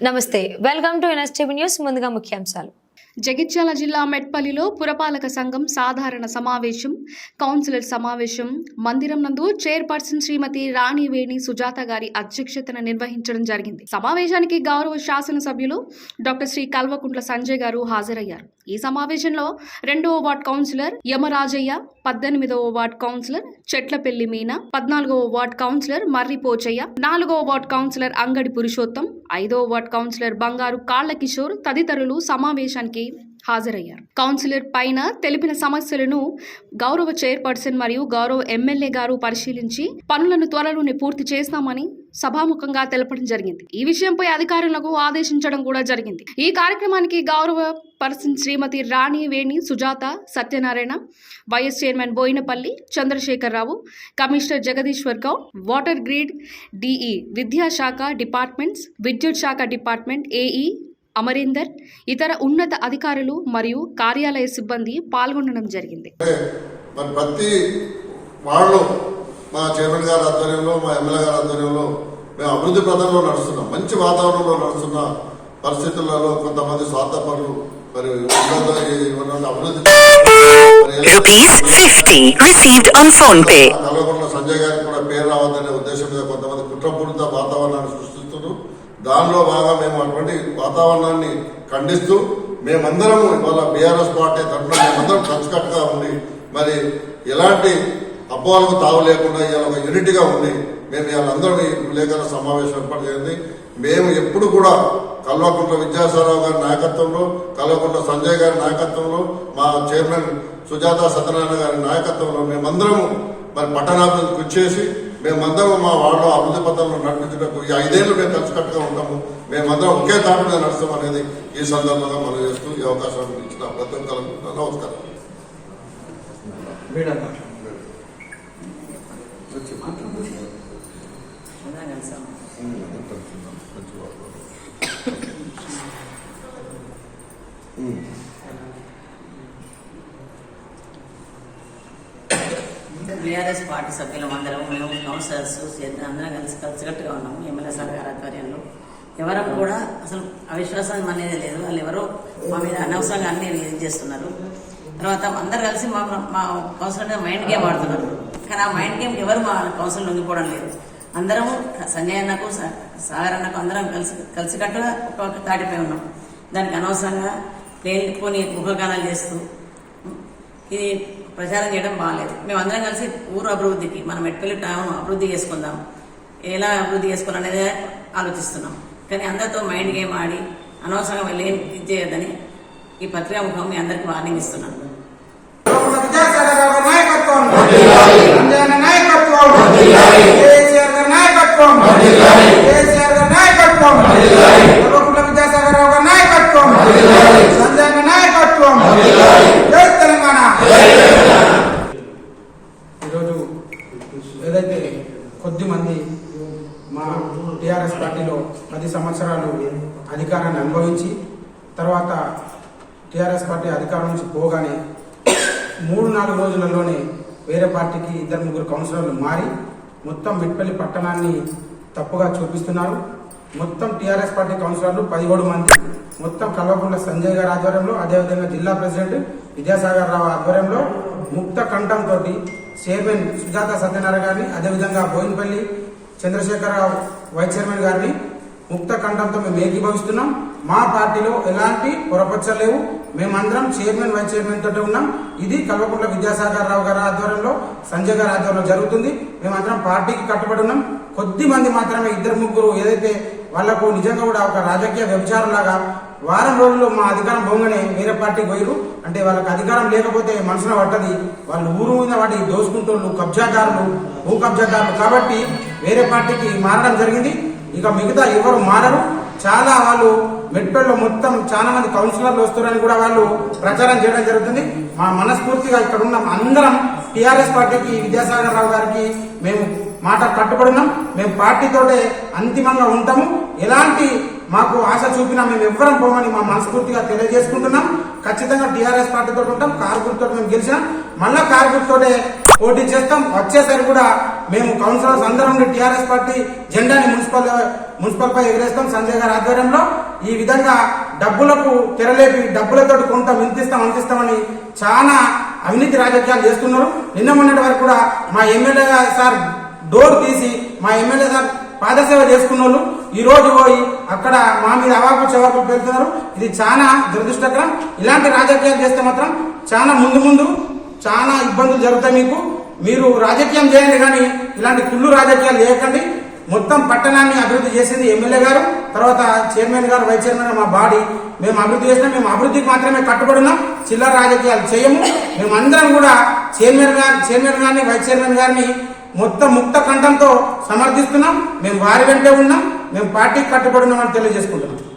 నమస్తే welcome to NSTV news ముందుగా ముఖ్యాంశాలు. జగిత్యాల జిల్లా మెట్పల్లిలో పురపాలక సంఘం సాధారణ సమావేశం కౌన్సిలర్ సమావేశం మందిరం నందు చైర్పర్సన్ శ్రీమతి రాణివేణి సుజాత గారి అధ్యక్షతన నిర్వహించడం జరిగింది. సమావేశానికి గౌరవ శాసనసభ్యులు డాక్టర్ శ్రీ కల్వకుంట్ల సంజయ్ గారు హాజరయ్యారు. ఈ సమావేశంలో రెండవ వార్డ్ కౌన్సిలర్ యమరాజయ్య పద్దెనిమిదవ వార్డ్ కౌన్సిలర్ చెట్లపెల్లి మీనా పద్నాలుగవ వార్డ్ కౌన్సిలర్ మర్రి పోచయ్య నాలుగవ వార్డ్ కౌన్సిలర్ అంగడి పురుషోత్తం ఐదో వార్డ్ కౌన్సిలర్ బంగారు కాళ్ళ కిషోర్ తదితరులు సమావేశానికి హాజరయ్యారు. కౌన్సిలర్ పైన తెలిపిన సమస్యలను గౌరవ చైర్పర్సన్ మరియు గౌరవ ఎమ్మెల్యే గారు పరిశీలించి పనులను త్వరలోనే పూర్తి చేస్తామని సభాముఖంగా తెలపడం జరిగింది. ఈ విషయంపై అధికారులకు ఆదేశించడం కూడా జరిగింది. ఈ కార్యక్రమానికి గౌరవ person Shrimati Rani Veni Sujatha Satyanarayana vice chairman Boinapalli Chandrashekhara Rao commissioner Jagadishwar Goud water grid DE విద్యాశాఖ డిపార్ట్మెంట్స్ విద్యుత్ శాఖ డిపార్ట్మెంట్ ఏఈ అమరీందర్ ఇతర ఉన్నత అధికారులు మరియు కార్యాలయ సిబ్బంది పాల్గొనడం జరిగింది ప్రతి వాళ్ళు మా చైర్మన్ గారి ఆధ్వర్యంలో మా ఎమ్మెల్యే గారి ఆధ్వర్యంలో మేము అభివృద్ధి పథంలో నడుస్తున్నాం మంచి వాతావరణంలో నడుస్తున్న పరిస్థితులలో కొంతమంది స్వార్థపరులు మరి ఉన్నత ఈ ఉన్నత అభివృద్ధి మరి Rupees 50 received on phone pay. Kalvakuntla Sanjay గారికి కూడా పేరు రావద్దనే ఉద్దేశం మీద కొంతమంది కుట్రపూరిత వాతావరణాన్ని సృష్టిస్తున్నారు దానిలో బాగా మేము అటువంటి వాతావరణాన్ని ఖండిస్తూ మేమందరం ఇవాళ బీఆర్ఎస్ పార్టీ తరఫున మేమందరం కలిసికట్టుగా ఉండి మరి ఎలాంటి అపోహలకు తావు లేకుండా ఇవాళ ఒక యూనిట్గా ఉండి మేము ఇవాళ అందరం ఈ విలేకరుల సమావేశం ఏర్పాటు చేయండి. మేము ఎప్పుడు కూడా కల్వకుంట్ల విద్యాసారావు గారి నాయకత్వంలో కల్వకుంట్ల సంజయ్ గారి నాయకత్వంలో మా చైర్మన్ సుజాత సత్యనారాయణ గారి నాయకత్వంలో మేమందరము మరి పట్టణాభివృద్ధి కృషి చేసి మేమందరం మా వార్డులో అభివృద్ధి పథంలో నడిపించడానికి ఈ ఐదేళ్ళు మేము కలిసికట్టుగా ఉంటాము. మేమందరం ఒకే తాటి మీద నడుస్తాం అనేది ఈ సందర్భంగా మనం చేస్తూ ఈ అవకాశం ఇచ్చిన ప్రతి ఒక్కరికి నమస్కారం. టీఆర్ఎస్ పార్టీ సభ్యులం అందరం మేము కౌన్సిలర్స్ అందరం కలిసి కలిసికట్టుగా ఉన్నాము ఎమ్మెల్యే సార్ గారి ఆధ్వర్యంలో. ఎవరం కూడా అసలు అవిశ్వాసం అనేది లేదు. వాళ్ళు ఎవరో మా మీద అనవసరంగా అన్ని చేస్తున్నారు. తర్వాత అందరు కలిసి మా మా కౌన్సిలర్ మైండ్ గేమ్ ఆడుతున్నారు. కానీ ఆ మైండ్ గేమ్ ఎవరు మా కౌన్సిల్ లొంగిపోవడం లేదు. అందరము సంజయ్ అన్నకు సా- సాగర్ అన్నకు అందరం కలిసి కలిసికట్టుగా ఒక తాటిపై ఉన్నాం. దానికి అనవసరంగా లేనిపోని ఉపగానాలు చేస్తూ ఇది ప్రచారం చేయడం బాగాలేదు మేమందరం కలిసి ఊరు అభివృద్ధికి మనం మెట్పల్లి టైం అభివృద్ధి చేసుకుందాం. ఎలా అభివృద్ధి చేసుకోవాలనేది ఆలోచిస్తున్నాం. కానీ అందరితో మైండ్ గేమ్ ఆడి అనవసరంగా లేని ఇది చేయొద్దని ఈ పత్రికా ముఖం మీ అందరికీ వార్నింగ్ ఇస్తున్నాను విద్యాసాగర్ గారి నాయకత్వం అంజన నాయకత్వం కేసీఆర్ గారి నాయకత్వం కేసీఆర్ గారి నాయకత్వం కల్వకుంట్ల విద్యాసాగర్ రావు గారి నాయకత్వం సంజయ్ గారి నాయకత్వం జై తెలంగాణ ఈరోజు ఏదైతే కొద్ది మంది మా టిఆర్ఎస్ పార్టీలో పది సంవత్సరాలు అధికారాన్ని అనుభవించి తర్వాత టీఆర్ఎస్ పార్టీ అధికారం నుంచి పోగానే మూడు నాలుగు రోజులలోనే వేరే పార్టీకి ఇద్దరు ముగ్గురు కౌన్సిలర్లు మారి మొత్తం మిట్పల్లి పట్టణాన్ని తప్పుగా చూపిస్తున్నారు. మొత్తం టీఆర్ఎస్ పార్టీ కౌన్సిలర్లు పదిహేడు మంది. మొత్తం కల్వకుంట్ల సంజయ్ గారి ఆధ్వర్యంలో అదేవిధంగా జిల్లా ప్రెసిడెంట్ విద్యాసాగర్ రావు ఆధ్వర్యంలో ముక్త కంఠంతో చైర్మన్ సుజాత సత్యనారాయణ గారిని అదేవిధంగా బోయినపల్లి చంద్రశేఖరరావు వైస్ చైర్మన్ గారిని ముక్త కంఠంతో మేము ఏకీభవిస్తున్నాం మా పార్టీలో ఎలాంటి పొరపచ్చలు లేవు. మేమందరం చైర్మన్ వైస్ చైర్మన్ తోటి ఉన్నాం. ఇది కల్వకుంట్ల విద్యాసాగర్ రావు గారి ఆధ్వర్యంలో సంజయ్ గారి ఆధ్వర్యంలో జరుగుతుంది. మేమందరం పార్టీకి కట్టుబడి ఉన్నాం. కొద్ది మంది మాత్రమే ఇద్దరు ముగ్గురు ఏదైతే వాళ్ళకు నిజంగా కూడా ఒక రాజకీయ వ్యభిచారం లాగా వారం రోజుల్లో మా అధికారం పోగానే వేరే పార్టీకి పోయిరు అంటే వాళ్ళకి అధికారం లేకపోతే మనసున పట్టది. వాళ్ళు ఊరు మీద వాటి దోసుకుంటోళ్ళు కబ్జాదారులు భూ కబ్జాదారులు కాబట్టి వేరే పార్టీకి మారడం జరిగింది. ఇక మిగతా ఎవరు మారరు. చాలా వాళ్ళు మెట్పల్లో మొత్తం చాలా మంది కౌన్సిలర్లు వస్తున్నారని కూడా వాళ్ళు ప్రచారం చేయడం జరుగుతుంది. మా మనస్ఫూర్తిగా ఇక్కడ ఉన్న అందరం టిఆర్ఎస్ పార్టీకి విద్యాసాగర్ రావు గారికి మేము మాట కట్టుబడి మేము పార్టీతోటే అంతిమంగా ఉంటాము. ఎలాంటి మాకు ఆశ చూపినా మేము ఎవ్వరం పోమని మా మనస్ఫూర్తిగా తెలియజేసుకుంటున్నాం. ఖచ్చితంగా టీఆర్ఎస్ పార్టీతో ఉంటాం. కారు గుర్తుతో మేము గెలిచినాం. మళ్ళా కారు గుర్తుతోటే పోటీ చేస్తాం. వచ్చేసరి కూడా మేము కౌన్సిలర్స్ అందరం ఉండి టీఆర్ఎస్ పార్టీ జెండాని మున్సిపల్ మున్సిపల్ పై ఎగరేస్తాం. సంజయ్ గారి ఆధ్వర్యంలో ఈ విధంగా డబ్బులకు తెరలేపి డబ్బులతో కొంత వినిపిస్తాం అందిస్తామని చాలా అవినీతి రాజకీయాలు చేస్తున్నారు. నిన్న మొన్నటి వరకు కూడా మా ఎమ్మెల్యే సార్ డోర్ తీసి మా ఎమ్మెల్యే సార్ పాదసేవ చేసుకున్న వాళ్ళు ఈ రోజు పోయి అక్కడ మా మీద అవాకు చవాకు పెడుతున్నారు. ఇది చాలా దురదృష్టకరం. ఇలాంటి రాజకీయాలు చేస్తే మాత్రం చాలా ముందు ముందు చాలా ఇబ్బందులు జరుగుతాయి మీకు. మీరు రాజకీయం చేయండి కానీ ఇలాంటి కుళ్ళు రాజకీయాలు చేయకండి. మొత్తం పట్టణాన్ని అభివృద్ధి చేసింది ఎమ్మెల్యే గారు తర్వాత చైర్మన్ గారు వైస్ చైర్మన్ మా బాడీ. మేము అభివృద్ధి చేసినా మేము అభివృద్ధికి మాత్రమే కట్టుబడిన్నాం. చిల్లర రాజకీయాలు చేయము. మేమందరం కూడా చైర్మన్ గారు చైర్మన్ గారిని వైస్ చైర్మన్ గారిని మొత్తం ముక్త కంఠంతో సమర్థిస్తున్నాం. మేము వారి వెంటే ఉన్నాం. మేము పార్టీకి కట్టుబడి ఉన్నామని తెలియజేసుకుంటున్నాం.